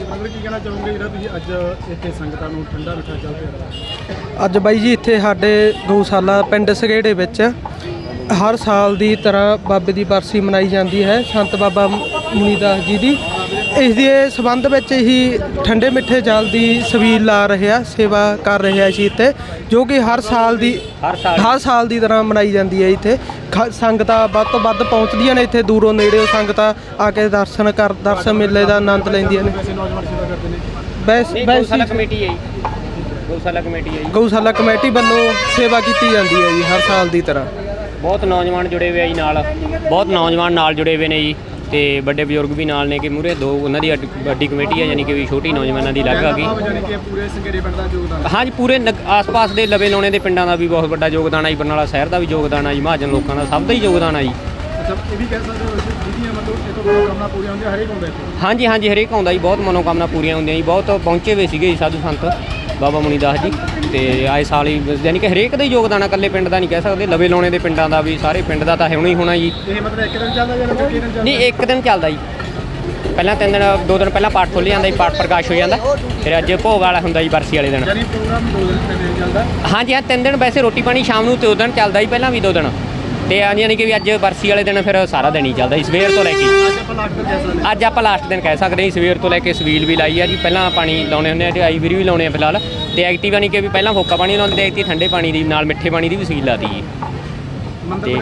ਹਾਂਜੀ ਕੀ ਕਹਿਣਾ ਚਾਹੋਗੇ ਜਿਹੜਾ ਤੁਸੀਂ ਅੱਜ ਇੱਥੇ ਸੰਗਤਾਂ ਨੂੰ ਠੰਡਾ ਮਿੱਠਾ ਚੱਲ ਰਿਹਾ ਅੱਜ ਬਾਈ ਜੀ ਇੱਥੇ ਸਾਡੇ ਗਊਸ਼ਾਲਾ ਪਿੰਡ ਸਗੇੜੇ ਵਿੱਚ ਹਰ ਸਾਲ ਦੀ ਤਰ੍ਹਾਂ ਬਾਬੇ ਦੀ ਬਰਸੀ ਮਨਾਈ ਜਾਂਦੀ ਹੈ। ਸੰਤ ਬਾਬਾ ਮੁਨੀਦਾਸ ਜੀ ਦੀ। ਇਸ ਦੇ ਸਬੰਧ ਵਿੱਚ ਹੀ ਠੰਡੇ ਮਿੱਠੇ ਜਲ ਦੀ ਸਵੀਲ ਲਾ ਰਹੇ ਸੇਵਾ ਕਰ ਰਹੇ ਜੀ ਇੱਥੇ ਜੋ ਕਿ ਹਰ ਸਾਲ ਦੀ ਹਰ ਸਾਲ। ਦੀ ਤਰ੍ਹਾਂ ਮਨਾਈ ਜਾਂਦੀ ਹੈ ਇੱਥੇ। ਸੰਗਤਾਂ ਵੱਧ ਤੋਂ ਵੱਧ ਪਹੁੰਚਦੀਆਂ ਨੇ ਇੱਥੇ ਦੂਰੋਂ ਨੇੜਿਓਂ ਸੰਗਤਾਂ ਆ ਕੇ ਦਰਸ਼ਨ ਕਰ ਦਰਸ਼ਨ ਮੇਲੇ ਦਾ ਆਨੰਦ ਲੈਂਦੀਆਂ ਨੇ। ਬੈਸ ਬੈਸ ਕਮੇਟੀ ਹੈ ਗਊਸ਼ਾਲਾ ਕਮੇਟੀ ਹੈ ਜੀ। ਗਊਸ਼ਾਲਾ ਕਮੇਟੀ ਵੱਲੋਂ ਸੇਵਾ ਕੀਤੀ ਜਾਂਦੀ ਹੈ ਜੀ ਹਰ ਸਾਲ ਦੀ ਤਰ੍ਹਾਂ। ਬਹੁਤ ਨੌਜਵਾਨ ਜੁੜੇ ਹੋਏ ਆ ਜੀ ਨਾਲ। ਬਹੁਤ ਨੌਜਵਾਨ ਨਾਲ ਜੁੜੇ ਹੋਏ ਨੇ ਜੀ। ਤੇ ਵੱਡੇ ਬਜ਼ੁਰਗ ਵੀ ਨਾਲ ਨੇ ਕਿ ਮੂਰੇ ਦੋ ਉਹਨਾਂ ਦੀ ਵੱਡੀ ਕਮੇਟੀ ਹੈ ਯਾਨੀ ਕਿ ਵੀ ਛੋਟੀ ਨੌਜਵਾਨਾਂ ਦੀ ਅਲੱਗ ਆ ਗਈ। ਜਾਨੀ ਕਿ ਪੂਰੇ ਸੰਗੇਰੇ ਪਿੰਡ ਦਾ ਯੋਗਦਾਨ ਹਾਂਜੀ ਪੂਰੇ ਨਗ- ਆਸ-ਪਾਸ ਦੇ ਲਵੇ ਲਾਉਣੇ ਦੇ ਪਿੰਡਾਂ ਦਾ ਵੀ ਬਹੁਤ ਵੱਡਾ ਯੋਗਦਾਨ ਆ ਜੀ ਬਰਨਾਲਾ ਸ਼ਹਿਰ ਦਾ ਵੀ ਯੋਗਦਾਨ ਆ ਜੀ ਮਹਾਜਨ ਲੋਕਾਂ ਦਾ ਸਭ ਦਾ ਹੀ ਯੋਗਦਾਨ ਆ ਜੀ। ਅੱਛਾ ਇਹ ਵੀ ਕਹਿ ਸਕਦੇ ਹੋ ਵੈਸੇ ਜਿਹਦੀਆਂ ਮਤਲਬ ਇਹ ਤੋਂ ਕਾਮਨਾ ਪੂਰੀਆਂ ਹੁੰਦੀਆਂ ਹਰੇਕ ਹੁੰਦਾ ਇੱਥੇ? ਹਾਂਜੀ ਹਾਂਜੀ ਹਰੇਕ ਆਉਂਦਾ ਜੀ ਬਹੁਤ ਮਨੋਕਾਮਨਾ ਪੂਰੀਆਂ ਹੁੰਦੀਆਂ ਜੀ ਬਹੁਤ ਪਹੁੰਚੇ ਹੋਏ ਸੀਗੇ ਜੀ ਸਾਧੂ ਸੰਤ। ਬਾਬਾ ਮੁਨੀਦਾਸ ਜੀ ਤੇ ਆਏ ਸਾਲ ਹੀ ਯਾਨੀ ਕਿ ਹਰੇਕ ਦਾ ਹੀ ਯੋਗਦਾਨ ਆ ਇਕੱਲੇ ਪਿੰਡ ਦਾ ਨਹੀਂ ਕਹਿ ਸਕਦੇ ਲਵੇ ਲਾਉਣੇ ਦੇ ਪਿੰਡਾਂ ਦਾ ਵੀ ਸਾਰੇ ਪਿੰਡ ਦਾ ਤਾਂ ਹੋਣਾ ਹੀ ਹੋਣਾ ਜੀ। ਇਹ ਮਤਲਬ ਇੱਕ ਦਿਨ ਚੱਲਦਾ ਜਾਂ ਕਿੰਨੇ ਦਿਨ ਚੱਲਦਾ? ਨਹੀਂ ਇੱਕ ਦਿਨ ਚੱਲਦਾ ਜੀ। ਪਹਿਲਾਂ ਤਿੰਨ ਦਿਨ ਦੋ ਦਿਨ ਪਹਿਲਾਂ ਪਾਠ ਖੁੱਲ੍ਹ ਜਾਂਦਾ ਜੀ ਪਾਠ ਪ੍ਰਕਾਸ਼ ਹੋ ਜਾਂਦਾ। ਫਿਰ ਅੱਜ ਭੋਗ ਵਾਲਾ ਹੁੰਦਾ ਜੀ ਬਰਸੀ ਵਾਲੇ ਦਿਨ। ਯਾਨੀ ਪ੍ਰੋਗਰਾਮ ਦੋ ਦਿਨ ਚੱਲਦਾ? ਹਾਂਜੀ ਹਾਂ ਤਿੰਨ ਦਿਨ ਵੈਸੇ ਰੋਟੀ ਪਾਣੀ ਸ਼ਾਮ ਨੂੰ ਦੋ ਦਿਨ ਚੱਲਦਾ ਜੀ ਪਹਿਲਾਂ ਵੀ ਦੋ ਦਿਨ। ਤੇ ਆ ਯਾਨੀ ਕਿ ਵੀ ਅੱਜ ਬਰਸੀ ਵਾਲੇ ਦਿਨ ਫਿਰ ਸਾਰਾ ਦਿਨ ਹੀ ਚੱਲਦਾ ਜੀ ਸਵੇਰ ਤੋਂ ਲੈ ਕੇ। ਅੱਜ ਆਪਾਂ ਲਾਸਟ ਦਿਨ ਕਹਿ ਸਕਦੇ ਹਾਂ ਜੀ, ਸਵੇਰ ਤੋਂ ਲੈ ਕੇ ਸਵੀਲ ਵੀ ਲਾਈ ਆ ਜੀ ਪਹਿਲਾਂ ਪਾਣੀ ਲਾਉਣੇ ਹੁੰਦੇ ਆ ਤੇ ਆਈ ਵੀਰ ਵੀ ਲਾਉਣੇ ਆ ਫਿਲਹਾਲ। ਤੇ ਐਕਟਿਵਾ ਨਹੀਂ ਕਿ ਵੀ ਪਹਿਲਾਂ ਫੋਕਾ ਪਾਣੀ ਲਾਉਂਦੇ ਤੇ ਐਕਟੀ ਠੰਡੇ ਪਾਣੀ ਦੀ ਨਾਲ ਮਿੱਠੇ ਪਾਣੀ ਦੀ ਵੀ ਸਵੀਲ ਲਾਤੀ ਜੀ। ਤੇ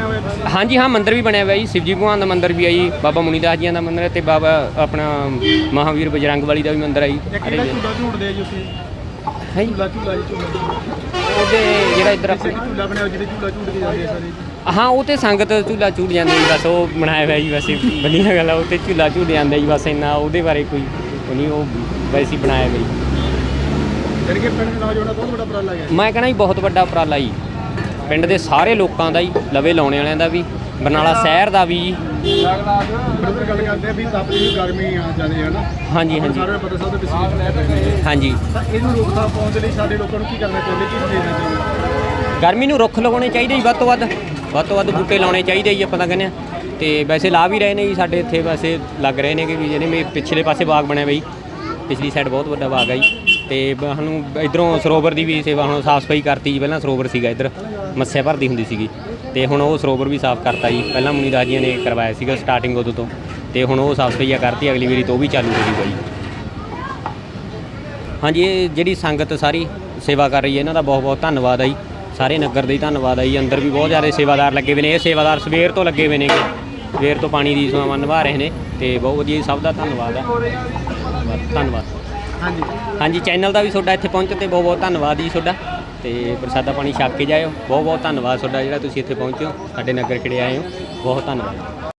ਹਾਂਜੀ ਹਾਂ ਮੰਦਿਰ ਵੀ ਬਣਿਆ ਹੋਇਆ ਜੀ ਸ਼ਿਵਜੀ ਭਗਵਾਨ ਦਾ ਮੰਦਿਰ ਵੀ ਆ ਜੀ ਬਾਬਾ ਮੁਨੀਦਾਸ ਜੀਆਂ ਦਾ ਮੰਦਿਰ ਹੈ ਤੇ ਬਾਬਾ ਆਪਣਾ ਮਹਾਵੀਰ ਬਜਰੰਗ ਵਾਲੀ ਦਾ ਵੀ ਮੰਦਿਰ ਹੈ ਜੀ ਜੀ ਝੂਲਾ ਝੂਟਦੇ ਆ ਜੀ ਉੱਥੇ। ਹੈ ਜੀ। ਝੂਲਾ ਝੂਲਾ ਜੀ ਝੂਲਾ। ਉਹਦੇ ਜਿਹੜਾ ਇੱਧਰ ਜਿੱਥੇ ਆਪਣੇ ਕਿ ਝੂਲਾ ਬਣਿਆ ਹੋਇਆ ਜਿਹਦੇ ਝੂਲਾ ਝੂਟ ਕੇ ਜਾਂਦੇ ਆ ਸਾਰੇ। ਜੀ। ਹਾਂ ਉਹ ਤੇ ਸੰਗਤ ਝੂਲਾ ਝੂਟ ਜਾਂਦੀ ਜੀ ਬਸ ਉਹ ਬਣਾਇਆ ਹੋਇਆ ਜੀ ਵੈਸੇ ਵਧੀਆ ਗੱਲ ਆ ਉਹ ਤੇ ਝੂਲਾ ਝੂਟ ਜਾਂਦੇ ਜੀ ਬਸ ਇੰਨਾ ਉਹਦੇ ਬਾਰੇ ਕੋਈ ਉਹ ਨਹੀਂ ਉਹ ਵੈਸੇ ਹੀ ਬਣਾਇਆ ਹੋਇਆ ਜੀ। ਯਾਨੀ ਕਿ ਪਿੰਡ ਦੇ ਨੌਜਵਾਨਾਂ ਦਾ ਬਹੁਤ ਵੱਡਾ ਉਪਰਾਲਾ ਹੈ ਮੈਂ ਕਹਿੰਦਾ ਜੀ ਬਹੁਤ ਵੱਡਾ ਉਪਰਾਲਾ ਜੀ। ਪਿੰਡ ਦੇ ਸਾਰੇ ਲੋਕਾਂ ਦਾ ਜੀ ਲਵੇ ਲਾਉਣੇ ਵਾਲਿਆਂ ਦਾ ਵੀ ਬਰਨਾਲਾ ਸ਼ਹਿਰ ਦਾ ਵੀ ਜੀ। ਬਰਦਰ ਗੱਲ ਕਰਦੇ ਆ ਵੀ ਤਾਪੀ ਦੀ ਗਰਮੀ ਆ ਜਾਂਦੀ ਹੈ ਨਾ। ਹਾਂਜੀ ਹਾਂਜੀ। ਸਾਰੇ ਪਤਾ ਸਭ ਦੇ ਵਿਸੀ ਹਾਂਜੀ। ਤਾਂ ਇਹਨੂੰ ਰੋਕਥਾਮ ਪਾਉਣ ਦੇ ਲਈ ਸਾਡੇ ਲੋਕਾਂ ਨੂੰ ਕੀ ਕਰਨਾ ਚਾਹੀਦਾ ਕੀ ਦੇਣਾ ਚਾਹੀਦਾ? ਗਰਮੀ ਨੂੰ ਰੁੱਖ ਲਗਾਉਣੇ ਚਾਹੀਦੇ ਜੀ ਵੱਧ ਤੋਂ ਵੱਧ। ਵੱਧ ਤੋਂ ਵੱਧ ਬੂਟੇ ਲਾਉਣੇ ਚਾਹੀਦੇ ਜੀ ਆਪਾਂ ਤਾਂ ਕਹਿੰਦੇ ਆ। ਤੇ ਵੈਸੇ ਲਾ ਵੀ ਰਹੇ ਨੇ ਜੀ, ਸਾਡੇ ਇੱਥੇ ਵੈਸੇ ਲੱਗ ਰਹੇ ਨੇ ਕਿ ਵੀ ਜਿਹੜੇ ਮੇ ਪਿਛਲੇ ਪਾਸੇ ਬਾਗ ਬਣਿਆ ਬਈ ਪਿਛਲੀ ਸਾਈਡ ਬਹੁਤ ਵੱਡਾ ਬਾਗ ਆ ਜੀ। ਤੇ ਬ- ਸਾਨੂੰ ਇਧਰੋਂ ਸਰੋਵਰ ਦੀ ਵੀ ਸੇਵਾ ਹੁਣ ਸਾਫ਼ ਸਫ਼ਾਈ ਕਰਤੀ ਜੀ, ਪਹਿਲਾਂ ਸਰੋਵਰ ਸੀਗਾ ਇੱਧਰ, ਮੱਸਿਆ ਭਰਦੀ ਹੁੰਦੀ ਸੀਗੀ। ਤੇ ਹੁਣ ਉਹ ਸਰੋਵਰ ਵੀ ਸਾਫ਼ ਕਰਤਾ ਜੀ। ਪਹਿਲਾਂ ਮੁਨੀਦਾਸ ਜੀ ਨੇ ਕਰਵਾਇਆ ਸੀਗਾ ਸਟਾਰਟਿੰਗ ਉਦੋਂ ਤੋਂ। ਤੇ ਹੁਣ ਉਹ ਸਾਫ਼ ਸਫ਼ਾਈ ਕਰਤੀ, ਅਗਲੀ ਵਾਰੀ ਤੋਂ ਉਹ ਵੀ ਚਾਲੂ ਹੋ ਜੂਗਾ ਜੀ। ਹਾਂਜੀ, ਇਹ ਜਿਹੜੀ ਸੰਗਤ ਸਾਰੀ ਸੇਵਾ ਕਰ ਰਹੀ ਹੈ, ਇਹਨਾਂ ਦਾ ਬਹੁਤ ਬਹੁਤ ਧੰਨਵਾਦ ਆ ਜੀ। ਸਾਰੇ ਨਗਰ ਦਾ ਹੀ ਧੰਨਵਾਦ ਹੈ ਜੀ। ਅੰਦਰ ਵੀ ਬਹੁਤ ਜ਼ਿਆਦਾ ਸੇਵਾਦਾਰ ਲੱਗੇ ਹੋਏ ਨੇ। ਇਹ ਸੇਵਾਦਾਰ ਸਵੇਰ ਤੋਂ ਲੱਗੇ ਹੋਏ ਨੇ। ਸਵੇਰ ਤੋਂ ਪਾਣੀ ਦੀ ਸੇਵਾ ਨਿਭਾ ਰਹੇ ਨੇ ਤੇ ਬਹੁਤ ਵਧੀਆ ਸਭ ਦਾ ਧੰਨਵਾਦ ਹੈ ਧੰਨਵਾਦ ਹਾਂਜੀ। ਹਾਂਜੀ ਚੈਨਲ ਦਾ ਵੀ ਤੁਹਾਡਾ ਇੱਥੇ ਪਹੁੰਚਣ ਤੇ ਬਹੁਤ ਬਹੁਤ ਧੰਨਵਾਦ ਜੀ ਤੁਹਾਡਾ। ਤੇ ਪ੍ਰਸਾਦਾ ਪਾਣੀ ਛਕ ਕੇ ਜਾਇਓ। ਬਹੁਤ ਬਹੁਤ ਧੰਨਵਾਦ ਤੁਹਾਡਾ ਜਿਹੜਾ ਤੁਸੀਂ ਇੱਥੇ ਪਹੁੰਚੇ ਹੋ। ਸਾਡੇ ਨਗਰ ਖਿੜੇ ਆਏ ਹੋ। ਬਹੁਤ ਧੰਨਵਾਦ।